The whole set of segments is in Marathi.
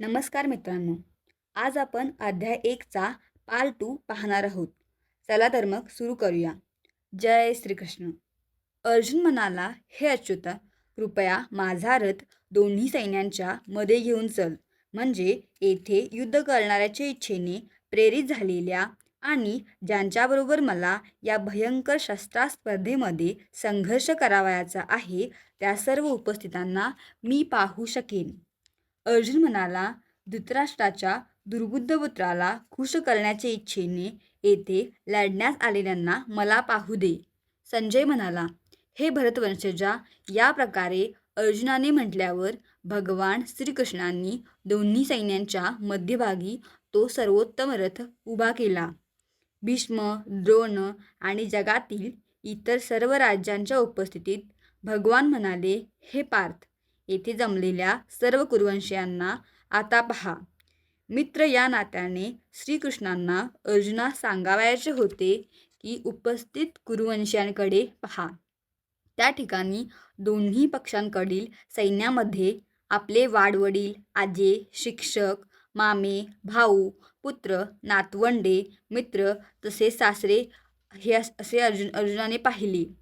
नमस्कार मित्रांनो. आज आपण अध्याय एकचा पाल टू पाहणार आहोत. चला तर मग सुरू करूया. जय श्रीकृष्ण. अर्जुन म्हणाला हे अच्युत कृपया माझा रथ दोन्ही सैन्यांच्या मध्ये घेऊन चल. म्हणजे येथे युद्ध करणाऱ्याच्या इच्छेने प्रेरित झालेल्या आणि ज्यांच्याबरोबर मला या भयंकर शस्त्रास्पर्धेमध्ये संघर्ष करावयाचा आहे त्या सर्व उपस्थितांना मी पाहू शकेन. अर्जुन म्हणाला धृतराष्ट्राच्या दुर्बुद्ध पुत्राला खुश करण्याच्या इच्छेने येथे लढण्यास आलेल्यांना मला पाहू दे. संजय म्हणाला हे भरतवंशजा या प्रकारे अर्जुनाने म्हटल्यावर भगवान श्रीकृष्णांनी दोन्ही सैन्यांच्या मध्यभागी तो सर्वोत्तम रथ उभा केला. भीष्म द्रोण आणि जगातील इतर सर्व राज्यांच्या उपस्थितीत भगवान म्हणाले हे पार्थ येथे जमलेल्या सर्व कुरुवंशीयांना आता पहा. मित्र या नात्याने श्रीकृष्णांना अर्जुनास सांगावयाचे होते की उपस्थित कुरुवंशीयांकडे पहा. त्या ठिकाणी दोन्ही पक्षांकडील सैन्यामध्ये आपले वाडवडील आजे शिक्षक मामे भाऊ पुत्र नातवंडे मित्र तसेच सासरे हे अस- असे अर्जुन अर्जुनाने पाहिले.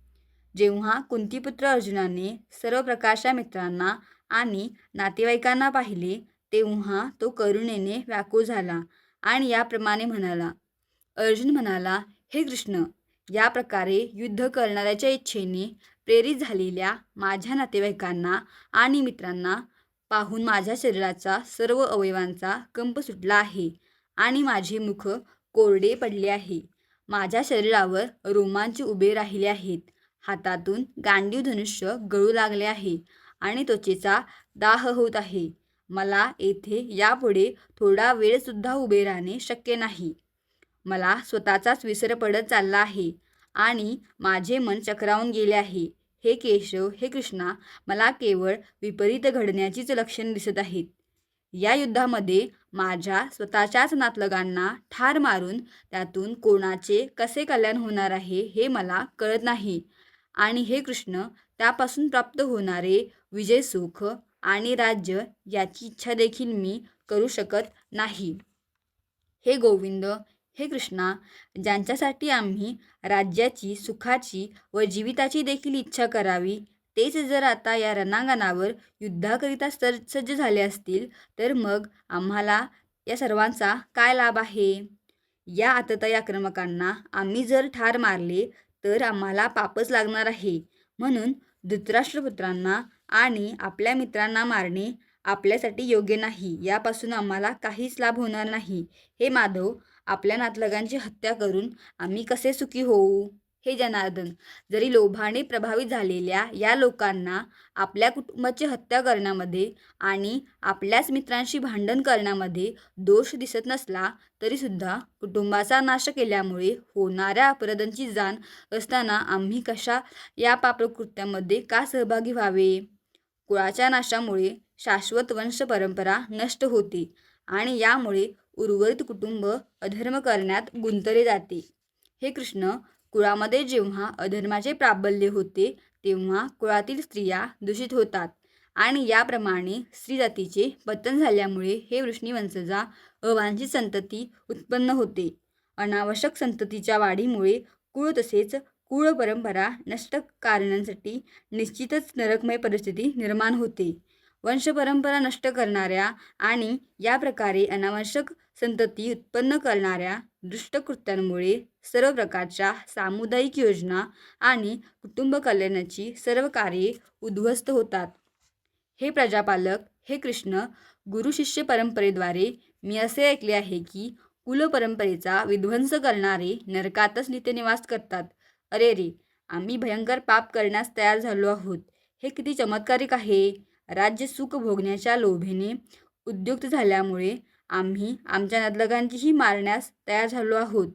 जेव्हा कुंतीपुत्र अर्जुनाने सर्व प्रकारच्या मित्रांना आणि नातेवाईकांना पाहिले तेव्हा तो करुणेने व्याकुळ झाला आणि याप्रमाणे म्हणाला अर्जुन म्हणाला हे कृष्ण या प्रकारे युद्ध करणाऱ्याच्या इच्छेने प्रेरित झालेल्या माझ्या नातेवाईकांना आणि मित्रांना पाहून माझ्या शरीराचा सर्व अवयवांचा कंप सुटला आहे आणि माझे मुख कोरडे पडले आहे. माझ्या शरीरावर रोमांच उभे राहिले आहेत. हातातून गांडीव धनुष्य गळू लागले आहे आणि त्वचेचा दाह होत आहे. मला येथे यापुढे थोडा वेळसुद्धा उभे राहणे शक्य नाही. मला स्वतःचाच विसर पडत चालला आहे आणि माझे मन चक्रावून गेले आहे. हे केशव हे कृष्णा मला केवळ विपरीत घडण्याचीच लक्षणे दिसत आहेत. या युद्धामध्ये माझ्या स्वतःच्याच नातलगांना ठार मारून त्यातून कोणाचे कसे कल्याण होणार आहे हे मला कळत नाही. आणि हे कृष्ण त्यापासून प्राप्त होणारे विजय सुख आणि राज्य याची इच्छा देखील मी करू शकत नाही. हे गोविंद हे कृष्णा ज्यांच्यासाठी आम्ही राज्याची सुखाची व जीविताची देखील इच्छा करावी तेच जर आता या रणांगणावर युद्धाकरिता सर सज्ज झाले असतील तर मग आम्हाला या सर्वांचा काय लाभ आहे? या आततायी आक्रमकांना आम्ही जर ठार मारले तर आम्हाला पापच लागणार आहे. म्हणून धृतराष्ट्रपुत्रांना आणि आपल्या मित्रांना मारणे आपल्यासाठी योग्य नाही. यापासून आम्हाला काहीच लाभ होणार नाही. हे माधव आपल्या नातलगांची हत्या करून आम्ही कसे सुखी होऊ? हे जनार्दन. जरी लोभाने प्रभावित झालेल्या या लोकांना आपल्या कुटुंबाची हत्या करण्यामध्ये आणि आपल्याच मित्रांशी भांडण करण्यामध्ये दोष दिसत नसला तरीसुद्धा कुटुंबाचा नाश केल्यामुळे होणाऱ्या अपराधांची जाण असताना आम्ही कशा या पापकृत्यामध्ये का सहभागी व्हावे? कुळाच्या नाशामुळे शाश्वत वंश परंपरा नष्ट होते आणि यामुळे उर्वरित कुटुंब अधर्म करण्यात गुंतले जाते. हे कृष्ण कुळामध्ये जेव्हा अधर्माचे प्राबल्य होते तेव्हा कुळातील स्त्रिया दूषित होतात आणि याप्रमाणे स्त्री जातीचे पतन झाल्यामुळे हे वृष्णीवंशजा अवांछित संतती उत्पन्न होते. अनावश्यक संततीच्या वाढीमुळे कुळ तसेच कुळ परंपरा नष्ट कारणांसाठी निश्चितच नरकमय परिस्थिती निर्माण होते. वंशपरंपरा नष्ट करणाऱ्या आणि या प्रकारे अनावश्यक संतती उत्पन्न करणाऱ्या दुष्टकृत्यांमुळे सर्व प्रकारच्या सामुदायिक योजना आणि कुटुंब कल्याणाची सर्व कार्ये उद्ध्वस्त होतात. हे प्रजापालक हे कृष्ण गुरुशिष्य परंपरेद्वारे मी असे ऐकले आहे की कुलपरंपरेचा विध्वंस करणारे नरकातच नित्यनिवास करतात. अरे रे आम्ही भयंकर पाप करण्यास तयार झालो आहोत. हे किती चमत्कारिक आहे. राज्य सुख भोगण्याच्या लोभेने उद्युक्त झाल्यामुळे आम्ही आमच्या नातलगांचीही मारण्यास तयार झालो आहोत.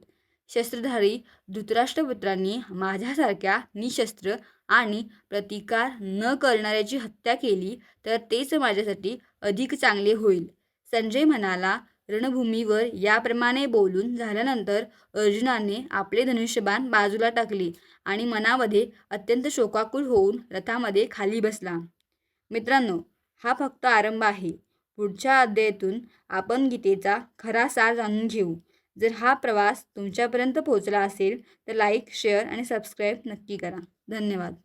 शस्त्रधारी धृतराष्ट्रपुत्रांनी माझ्यासारख्या निशस्त्र आणि प्रतिकार न करणाऱ्याची हत्या केली तर तेच माझ्यासाठी अधिक चांगले होईल. संजय म्हणाला रणभूमीवर याप्रमाणे बोलून झाल्यानंतर अर्जुनाने आपले धनुष्यबाण बाजूला टाकले आणि मनामध्ये अत्यंत शोकाकुल होऊन रथामध्ये खाली बसला. मित्रांनो हा फक्त आरंभ आहे. पुढच्या अध्यायातून आपण गीतेचा खरा सार जाणून घेऊ. जर हा प्रवास तुमच्यापर्यंत पोहोचला असेल तर लाईक शेअर आणि सबस्क्राईब नक्की करा. धन्यवाद.